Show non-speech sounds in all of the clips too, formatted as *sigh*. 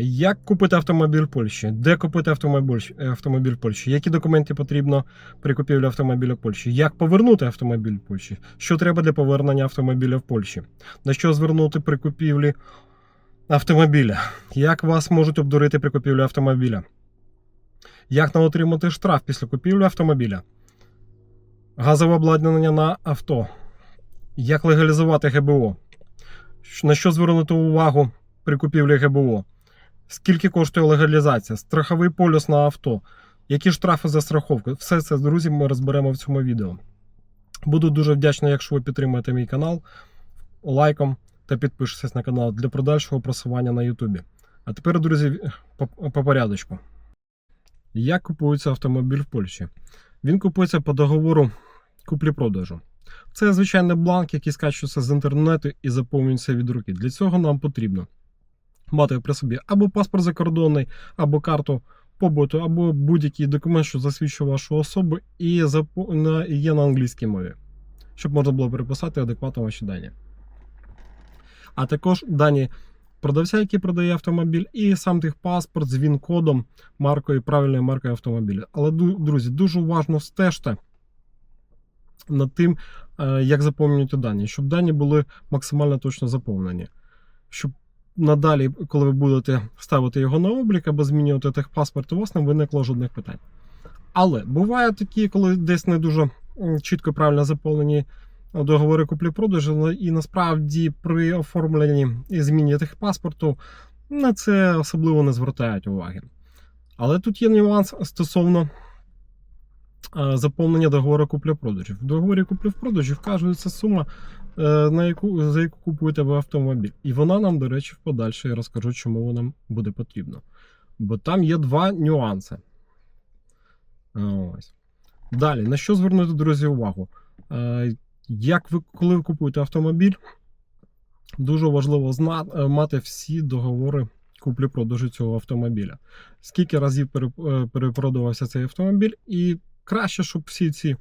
Як купити автомобіль в Польщі? Де купити автомобіль, автомобіль в Польщі? Які документи потрібно при купівлі автомобіля в Польщі? Як повернути автомобіль в Польщі? Що треба для повернення автомобіля в Польщі? На що звернути при купівлі автомобіля? Як вас можуть обдурити при купівлі автомобіля? Як не отримати штраф після купівлі автомобіля? Газове обладнання на авто. Як легалізувати ГБО? На що звернути увагу при купівлі ГБО? Скільки коштує легалізація? Страховий полюс на авто? Які штрафи за страховку? Все це, друзі, ми розберемо в цьому відео. Буду дуже вдячний, якщо ви підтримаєте мій канал лайком та підпишетесь на канал для подальшого просування на Ютубі. А тепер, друзі, по, по порядочку. Як купується автомобіль в Польщі? Він купується по договору куплі-продажу. Це звичайний бланк, який скачується з інтернету і заповнюється від руки. Для цього нам потрібно мати при собі або паспорт закордонний, або карту побуту, або будь-який документ, що засвідчує вашу особу, і є на англійській мові, щоб можна було переписати адекватно ваші дані. А також дані продавця, який продає автомобіль, і сам тих паспорт з він-кодом, маркою, правильною маркою автомобіля. Але, друзі, дуже уважно стежте над тим, е, як заповнюєте дані, щоб дані були максимально точно заповнені. Щоб надалі, коли ви будете ставити його на облік або змінювати техпаспорт, у вас не виникло жодних питань. Але бувають такі, коли десь не дуже чітко правильно заповнені договори куплі-продажу, і насправді при оформленні і зміні техпаспорту на це особливо не звертають уваги. Але тут є нюанс стосовно е, заповнення договору куплі-продажу. В договорі куплі-продажу вказується сума, е, на яку, за яку купуєте ви автомобіль. І вона нам, до речі, в подальше я розкажу, чому вона нам буде потрібна. Бо там є два нюанси. Ось. Далі, на що звернути, друзі, увагу? Е, Як ви, коли ви купуєте автомобіль, дуже важливо зна, е, мати всі договори куплі-продажу цього автомобіля. Скільки разів пере, перепродавався цей автомобіль, і краще, щоб всі ці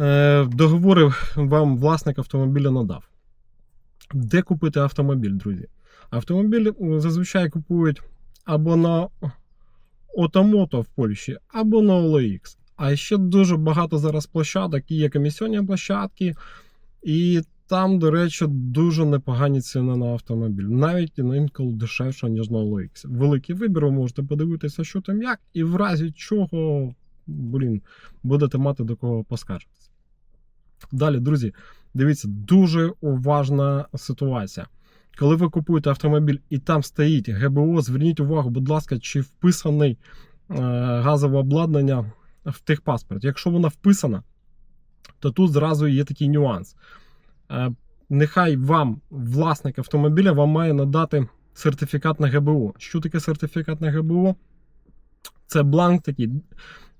е, договори вам власник автомобіля надав. Де купити автомобіль, друзі? Автомобіль е, зазвичай купують або на Отомото в Польщі, або на OLX. А ще дуже багато зараз площадок, і є комісіонні площадки, і там, до речі, дуже непогані ціни на автомобіль. Навіть інколи дешевше, ніж на OLX. Великий вибір, ви можете подивитися, що там як, і в разі чого, блін, будете мати до кого поскаржитися. Далі, друзі, дивіться, дуже уважна ситуація. Коли ви купуєте автомобіль і там стоїть ГБО, зверніть увагу, будь ласка, чи вписаний е, газове обладнання в техпаспорт. Якщо вона вписана, то тут зразу є такий нюанс. Е, нехай вам, власник автомобіля, вам має надати сертифікат на ГБО. Що таке сертифікат на ГБО? Це бланк такий,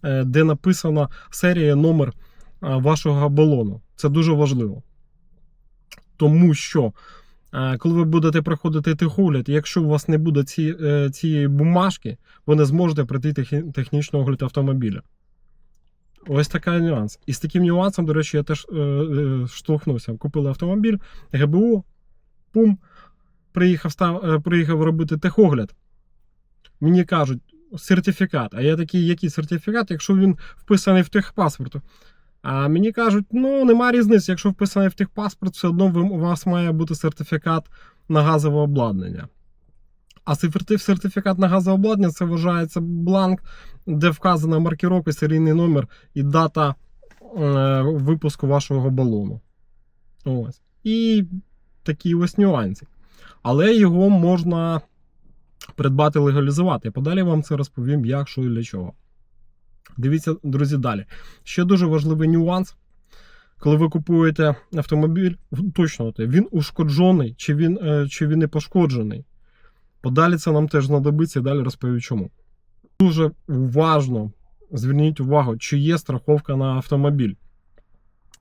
де написана серія, номер е, вашого балону. Це дуже важливо. Тому що, е, коли ви будете проходити техогляд, якщо у вас не буде ці, е, цієї бумажки, ви не зможете пройти техні- технічний огляд автомобіля. Ось такий нюанс. І з таким нюансом, до речі, я теж е, е, штовхнувся. Купили автомобіль, ГБУ, пум, приїхав, став, е, приїхав робити техогляд. Мені кажуть, сертифікат. А я такий, який сертифікат, якщо він вписаний в техпаспорту. А мені кажуть, ну нема різниці, якщо вписаний в техпаспорт, все одно у вас має бути сертифікат на газове обладнання. А сертифікат на газове обладнання це вважається бланк, де вказана маркіровка, серійний номер і дата е, випуску вашого балону. Ось. І такі ось нюанси. Але його можна придбати легалізувати. Я подалі вам це розповім, як, що і для чого. Дивіться, друзі, далі. Ще дуже важливий нюанс. Коли ви купуєте автомобіль, уточнювати, він ушкоджений чи він, е, чи він не пошкоджений. Подалі це нам теж знадобиться і далі розповім чому. Дуже уважно зверніть увагу, чи є страховка на автомобіль.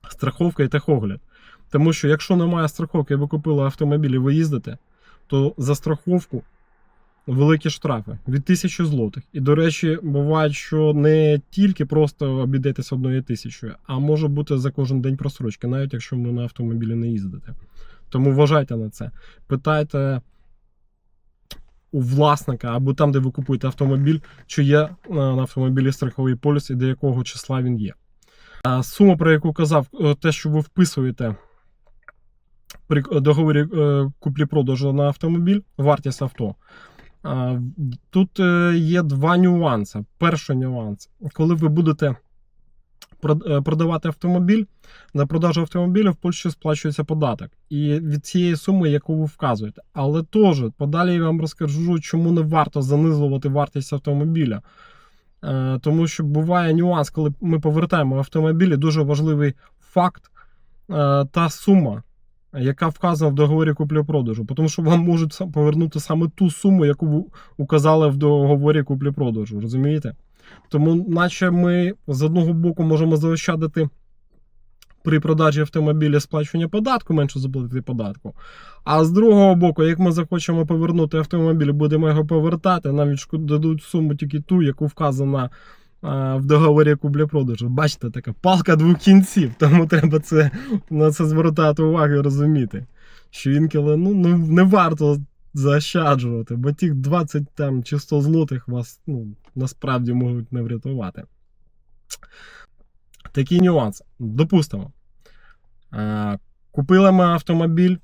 Страховка і техогляд. Тому що якщо немає страховки, і ви купили автомобіль і ви їздите, то за страховку великі штрафи від 1000 злотих. І, до речі, буває, що не тільки просто обійдетесь одною тисячою, а може бути за кожен день просрочки, навіть якщо ви на автомобілі не їздите. Тому вважайте на це. Питайте у власника або там, де ви купуєте автомобіль, чи є е, на автомобілі страховий поліс і до якого числа він є. А сума, про яку казав, е, те, що ви вписуєте при договорі е, куплі-продажу на автомобіль, вартість авто. Тут е, є два нюанси. Перший нюанс, коли ви будете е, продавати автомобіль, на продажу автомобіля в Польщі сплачується податок. І від цієї суми, яку ви вказуєте. Але теж подалі я вам розкажу, чому не варто занизувати вартість автомобіля. Е, Тому що буває нюанс, коли ми повертаємо автомобіль, і дуже важливий факт та сума, яка вказана в договорі куплі-продажу. Тому що вам можуть повернути саме ту суму, яку ви указали в договорі куплі-продажу. Розумієте? Тому, наче ми з одного боку можемо заощадити при продажі автомобіля сплачування податку, менше заплатити податку. А з другого боку, як ми захочемо повернути автомобіль, будемо його повертати, нам дадуть суму тільки ту, яку вказана в договорі куплі-продажу. Бачите, така палка двох кінців, тому треба це, на це звертати увагу і розуміти. Що інколи ну, не варто заощаджувати, бо тих 20 там, чи 100 злотих вас ну, насправді можуть не врятувати. Такі нюанси. Допустимо. Е, Купили ми автомобіль.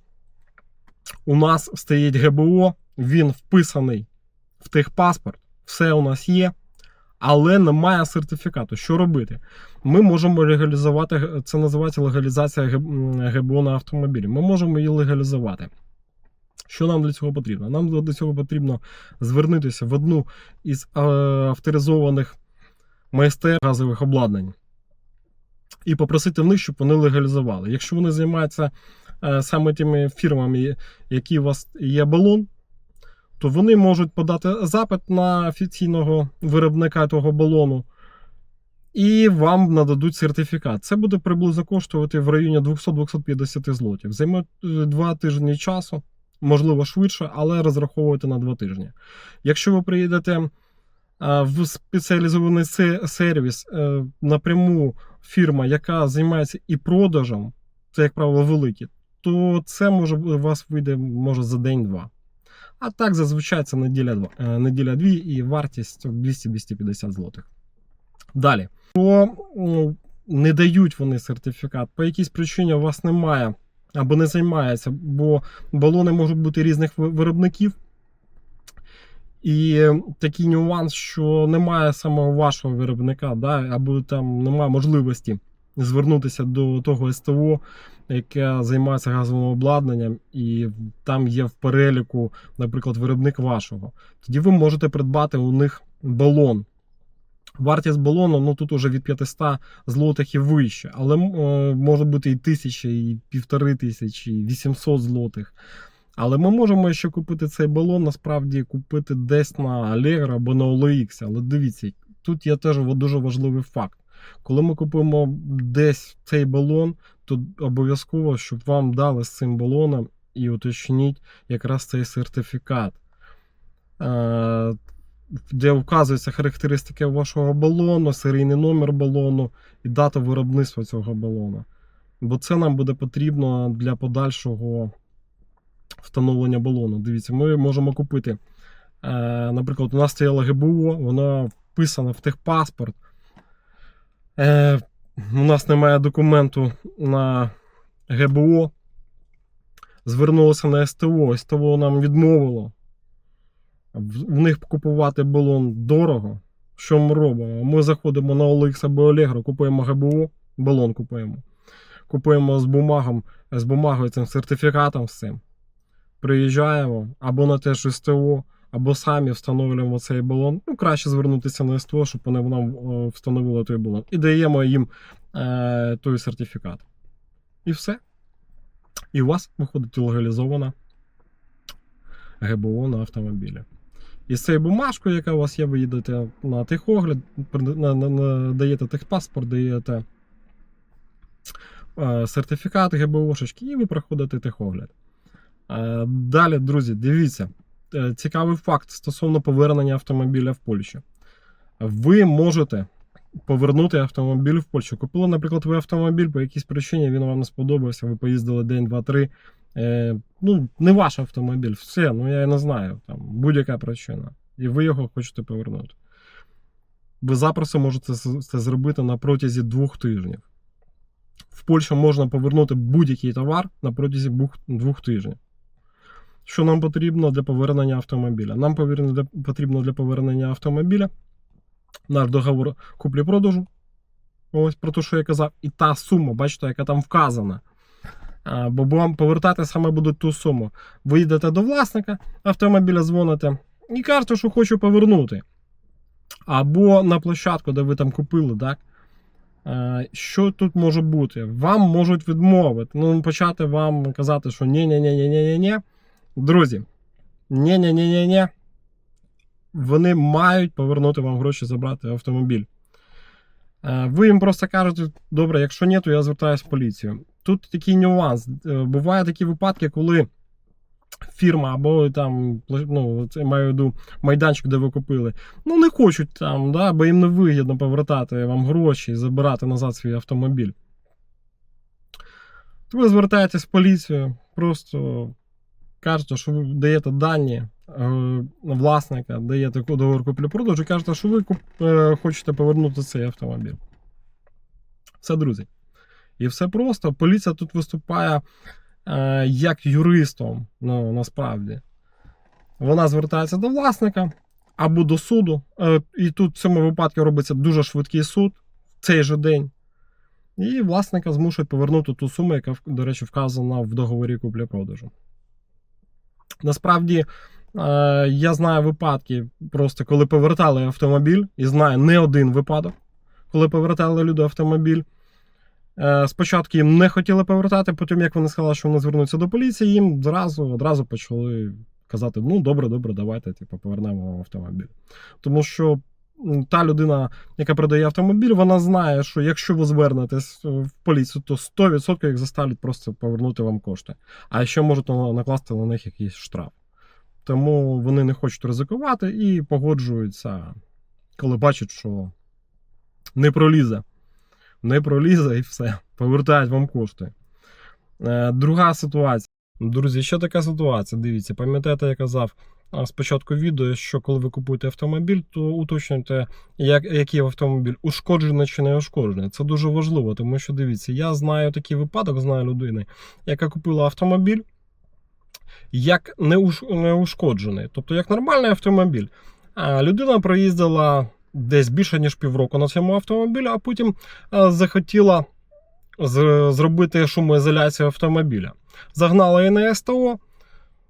У нас стоїть ГБО, він вписаний в техпаспорт, все у нас є, але немає сертифікату. Що робити? Ми можемо легалізувати, це називається легалізація ГБО на автомобілі. Ми можемо її легалізувати. Що нам для цього потрібно? Нам для цього потрібно звернутися в одну із е, авторизованих майстерів газових обладнань і попросити в них, щоб вони легалізували. Якщо вони займаються е, саме тими фірмами, які у вас є балон, то вони можуть подати запит на офіційного виробника того балону. І вам нададуть сертифікат. Це буде приблизно коштувати в районі 200-250 злотів. Займе е, два тижні часу, можливо, швидше, але розраховуйте на два тижні. Якщо ви приїдете е, в спеціалізований сервіс е, напряму фірма, яка займається і продажем, це, як правило, великі, то це може у вас вийде може за день-два. А так зазвичай це неділя два, е, неділя дві і вартість 200-250 злотих. Далі. Ну, не дають вони сертифікат, по якійсь причині у вас немає або не займається, бо балони можуть бути різних виробників. І такий нюанс, що немає саме вашого виробника, да, або там немає можливості звернутися до того СТО, яке займається газовим обладнанням, і там є в переліку, наприклад, виробник вашого. Тоді ви можете придбати у них балон. Вартість балону ну тут уже від 500 злотих і вище, але е, може бути і тисяча, і півтори тисячі, і 800 злотих. Але ми можемо ще купити цей балон, насправді купити десь на Allegro або на OLX. Але дивіться, тут є теж дуже важливий факт. Коли ми купуємо десь цей балон, то обов'язково, щоб вам дали з цим балоном і уточніть якраз цей сертифікат, е, де вказуються характеристики вашого балону, серійний номер балону і дата виробництва цього балона. Бо це нам буде потрібно для подальшого встановлення балону. Дивіться, ми можемо купити. Е, наприклад, у нас стояло ГБО, воно вписано в техпаспорт. Е, у нас немає документу на ГБО. Звернулося на СТО, СТО нам відмовило. В них купувати балон дорого. Що ми робимо? Ми заходимо на OLX або Allegro, купуємо ГБО, балон купуємо. Купуємо з бумагом, з бумагою цим сертифікатом з цим. Приїжджаємо або на те ж СТО, або самі встановлюємо цей балон. Ну, краще звернутися на СТО, щоб вони нам е, встановили той балон. І даємо їм е, той сертифікат. І все. І у вас виходить легалізована ГБО на автомобілі. І з цією бумажкою, яка у вас є, ви їдете на техогляд, даєте техпаспорт, даєте е, сертифікат ГБОшечки, і ви проходите техогляд. Е, Далі, друзі, дивіться, цікавий факт стосовно повернення автомобіля в Польщу. Ви можете повернути автомобіль в Польщу. Купили, наприклад, ви автомобіль, по якійсь причині він вам не сподобався, ви поїздили день, два, три, Е, ну, не ваш автомобіль, все, ну я не знаю, там будь-яка причина. І ви його хочете повернути. Ви запросто можете це зробити на протязі двох тижнів. В Польщі можна повернути будь-який товар на протязі двох тижнів. Що нам потрібно для повернення автомобіля? Нам потрібно для повернення автомобіля наш договор куплі-продажу. Ось про те, що я казав, і та сума, бачите, яка там вказана. Бо повертати саме будуть ту суму. Ви йдете до власника автомобіля, дзвоните і кажете, що хочу повернути. Або на площадку, де ви там купили, так? Що тут може бути? Вам можуть відмовити. Ну, почати вам казати, що ні-ні-ні-ні-ні-ні. Друзі, ні-ні-ні-ні-ні. Вони мають повернути вам гроші, забрати автомобіль. Е, Ви їм просто кажете, добре, якщо ні, то я звертаюся в поліцію. Тут такий нюанс. Е, Буває такі випадки, коли фірма або там, ну, це маю виду майданчик, де ви купили, ну не хочуть там, да, бо їм не вигідно повертати вам гроші і забирати назад свій автомобіль. То ви звертаєтесь в поліцію, просто кажете, що ви даєте дані е, власника, даєте договор куплі-продажу кажете, що ви е, хочете повернути цей автомобіль. Все, друзі. І все просто. Поліція тут виступає е, як юристом, ну, насправді. Вона звертається до власника або до суду. І тут в цьому випадку робиться дуже швидкий суд в цей же день. І власника змушують повернути ту суму, яка, до речі, вказана в договорі куплі-продажу. Насправді, е, я знаю випадки, просто коли повертали автомобіль, і знаю не один випадок, коли повертали люди автомобіль. Е, Спочатку їм не хотіли повертати, потім, як вони сказали, що вони звернуться до поліції, їм зразу одразу почали казати: ну, добре, добре, давайте типу, повернемо вам автомобіль. Тому що та людина, яка продає автомобіль, вона знає, що якщо ви звернетесь в поліцію, то 100% їх заставлять просто повернути вам кошти. А ще можуть накласти на них якийсь штраф. Тому вони не хочуть ризикувати і погоджуються, коли бачать, що не пролізе. Не пролізе і все. Повертають вам кошти. Е, друга ситуація. Друзі, ще така ситуація. Дивіться, пам'ятаєте, я казав спочатку відео, що коли ви купуєте автомобіль, то уточнюйте, як, який автомобіль ушкоджений чи не ушкоджений. Це дуже важливо, тому що дивіться, я знаю такий випадок, знаю людини, яка купила автомобіль, як не, уш, не ушкоджений. Тобто, як нормальний автомобіль. А людина проїздила десь більше, ніж півроку на цьому автомобілі, а потім а, захотіла зробити шумоізоляцію автомобіля. Загнала її на СТО.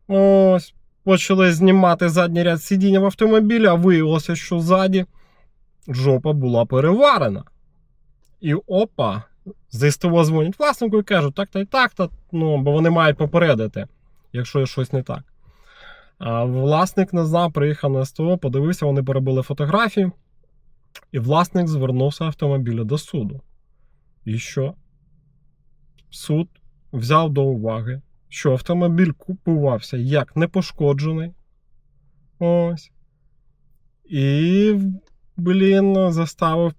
Ось, почали знімати задній ряд сидіння в автомобілі, а виявилося, що ззаді жопа була переварена. І опа, з СТО дзвонять власнику і кажуть, так-то і так-то, ну, бо вони мають попередити, якщо щось не так. А власник не знав, приїхав на СТО, подивився, вони перебили фотографії, і власник звернувся автомобіля до суду. І що? Суд взяв до уваги, що автомобіль купувався як непошкоджений. Ось. І, блін, заставив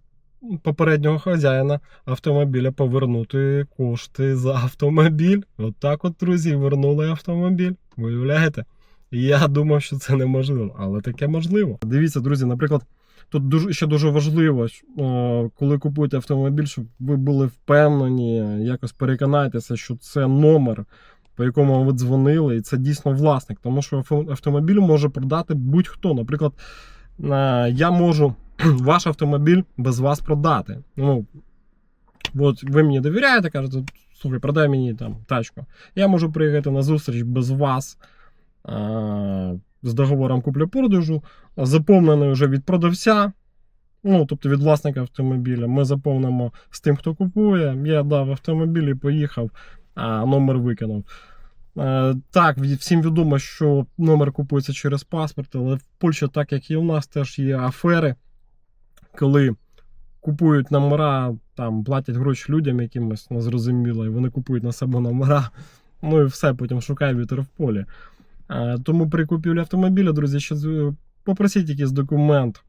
попереднього хазяїна автомобіля повернути кошти за автомобіль. От так от, друзі, вернули автомобіль. Виявляєте? Я думав, що це неможливо, але таке можливо. Дивіться, друзі, наприклад, тут дуже, ще дуже важливо, коли купуєте автомобіль, щоб ви були впевнені, якось переконайтеся, що це номер, по якому ви дзвонили, і це дійсно власник. Тому що автомобіль може продати будь-хто. Наприклад, я можу *clears throat* ваш автомобіль без вас продати. Ну, от ви мені довіряєте, кажете, слухай, продай мені там тачку. Я можу приїхати на зустріч без вас з договором куплі-продажу, заповнений вже від продавця. Ну, тобто від власника автомобіля. Ми заповнимо з тим, хто купує. Я дав автомобіль і поїхав, номер викинув. Е, Так, всім відомо, що номер купується через паспорт, але в Польщі, так як і у нас, теж є афери, коли купують номера, там платять гроші людям якимось незрозуміло, і вони купують на себе номера. Ну і все, потім шукає вітер в полі. Е, Тому при купівлі автомобіля, друзі, ще попросіть якийсь документ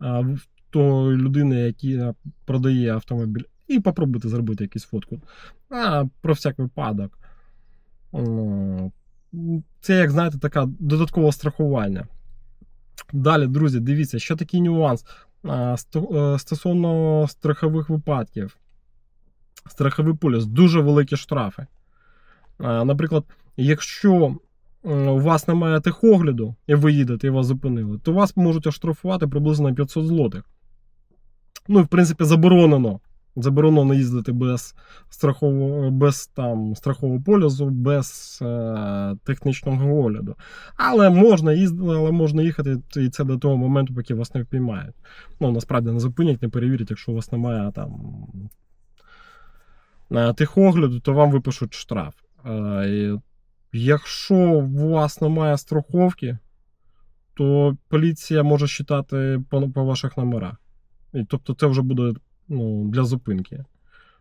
в тої людини, яка продає автомобіль, і попробуйте зробити якусь фотку. А, про всяк випадок. Це, як знаєте, така додаткове страхування. Далі, друзі, дивіться, ще такий нюанс е, стосовно страхових випадків. Страховий поліс дуже великі штрафи. Наприклад, якщо у вас немає техогляду, і ви їдете і вас зупинили, то вас можуть оштрафувати приблизно 500 злотих. Ну, і в принципі, заборонено. Заборонено їздити без страхового, без там, страхового полюсу, без е, технічного огляду. Але можна їздити, але можна їхати і це до того моменту, поки вас не впіймають. Ну, насправді не зупинять, не перевірять, якщо у вас немає там е, техогляду, то вам випишуть штраф. Е, Якщо у вас немає страховки, то поліція може считати по, по ваших номерах. І, тобто це вже буде ну, для зупинки.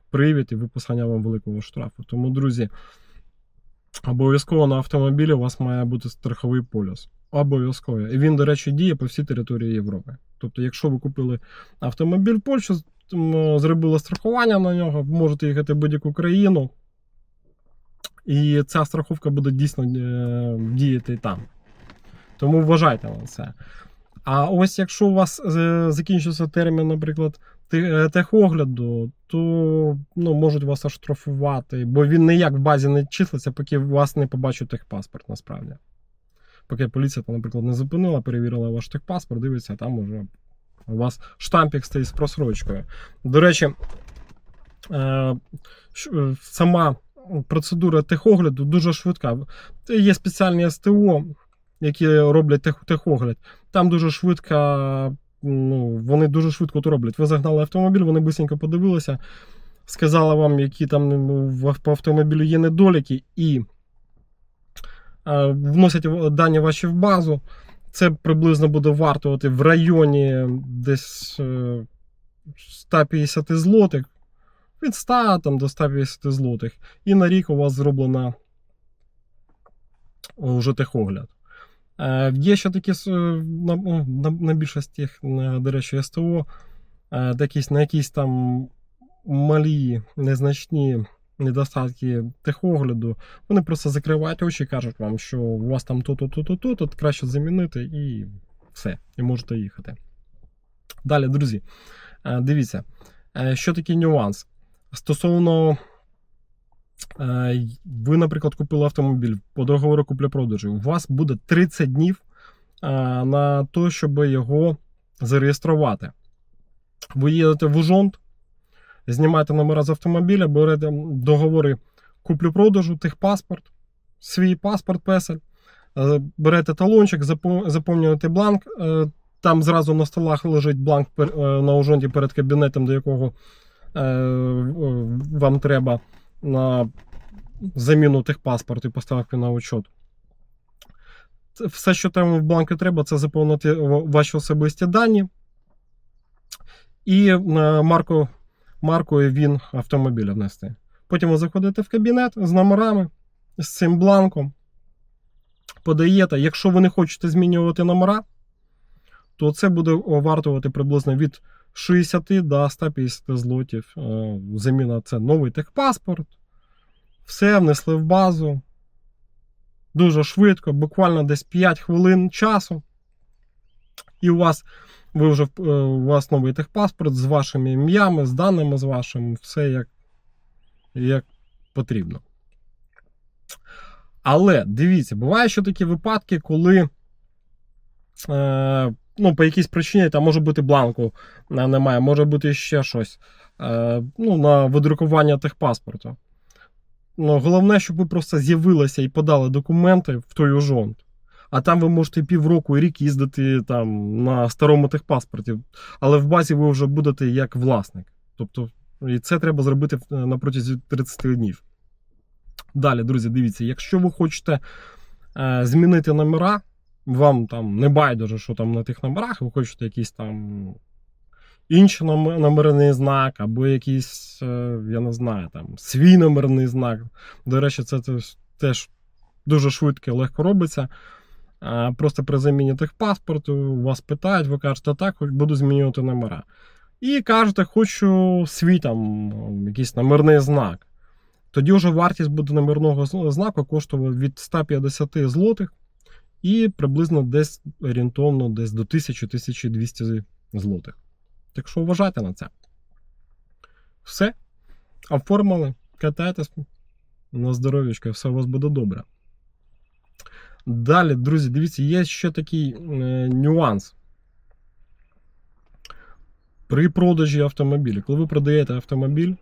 Привід і виписання вам великого штрафу. Тому, друзі, обов'язково на автомобілі у вас має бути страховий полюс. Обов'язково. І він, до речі, діє по всій території Європи. Тобто, якщо ви купили автомобіль в Польщу, зробили страхування на нього, можете їхати в будь-яку країну. І ця страховка буде дійсно е, діяти там. Тому вважайте на це. А ось якщо у вас е, закінчився термін, наприклад, техогляду, то ну, можуть вас оштрафувати, бо він ніяк в базі не числиться, поки вас не побачить техпаспорт, насправді. Поки поліція, наприклад, не зупинила, перевірила ваш техпаспорт, дивиться, там уже у вас штампік стоїть з просрочкою. До речі, е, е, сама процедура техогляду дуже швидка. Є спеціальні СТО, які роблять тех, техогляд. Там дуже швидко, ну, вони дуже швидко то роблять. Ви загнали автомобіль, вони швидко подивилися, сказали вам, які там по автомобілю є недоліки, і е, вносять дані ваші в базу. Це приблизно буде вартувати в районі десь е, 150 злотих. Від 100 там, до 150 злотих. І на рік у вас зроблена вже техогляд. Е, Є ще такі на, ну, на, на більшості, до речі, СТО, е, якісь, на якісь там малі, незначні недостатки техогляду. Вони просто закривають очі і кажуть вам, що у вас там то-то, то-то, то, краще замінити і все, і можете їхати. Далі, друзі, е, дивіться, що такий нюанс. Стосовно ви, наприклад, купили автомобіль по договору купля-продажу. У вас буде 30 днів е, на те, щоб його зареєструвати. Ви їдете в Ужонт, знімаєте номера з автомобіля, берете договори куплю-продажу, техпаспорт, свій паспорт, песель, е, берете талончик, заповнюєте бланк. е, Там зразу на столах лежить бланк е, на Ужонті перед кабінетом, до якого е, е, вам треба на заміну техпаспорту і поставки на учет. Все, що там в бланку треба, це заповнити ваші особисті дані і е, марку, і він автомобіля внести. Потім ви заходите в кабінет з номерами, з цим бланком, подаєте. Якщо ви не хочете змінювати номера, то це буде вартувати приблизно від 60 до 150 злотів. Е, Заміна це новий техпаспорт. Все внесли в базу. Дуже швидко, буквально десь 5 хвилин часу. І у вас ви вже е, у вас новий техпаспорт з вашими ім'ями, з даними з вашим, все як, як потрібно. Але дивіться, буває, що такі випадки, коли е, ну, по якійсь причині там може бути бланку немає, може бути ще щось. Е, ну, на видрукування техпаспорту. Ну, головне, щоб ви просто з'явилися і подали документи в той ужонт. А там ви можете півроку і рік їздити там на старому техпаспорті, але в базі ви вже будете як власник. Тобто, і це треба зробити е, на протязі 30 днів. Далі, друзі, дивіться, якщо ви хочете е, змінити номера, вам там не байдуже, що там на тих номерах, ви хочете якийсь там інший номерний знак, або якийсь, е, я не знаю, там свій номерний знак. До речі, це теж- дуже швидко і легко робиться. Просто при заміні техпаспорту вас питають, ви кажете, так, буду змінювати номера. І кажете, хочу свій там якийсь номерний знак. тоді вже вартість буде номерного знаку коштувати від 150 злотих і приблизно десь орієнтовно десь до 1000-1200 злотих. Так що вважайте на це. Все. Оформили, катайтесь на здоров'ячко, все у вас буде добре. Далі, друзі, дивіться, є ще такий е, нюанс. При продажі автомобіля, коли ви продаєте автомобіль,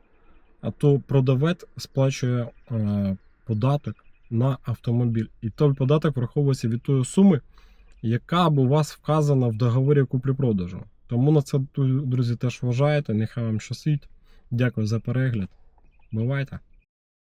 а то продавець сплачує е, податок на автомобіль. І той податок враховується від тої суми, яка б у вас вказана в договорі куплі-продажу. Тому на це, друзі, теж вважайте. Нехай вам щасить. Дякую за перегляд. Бувайте!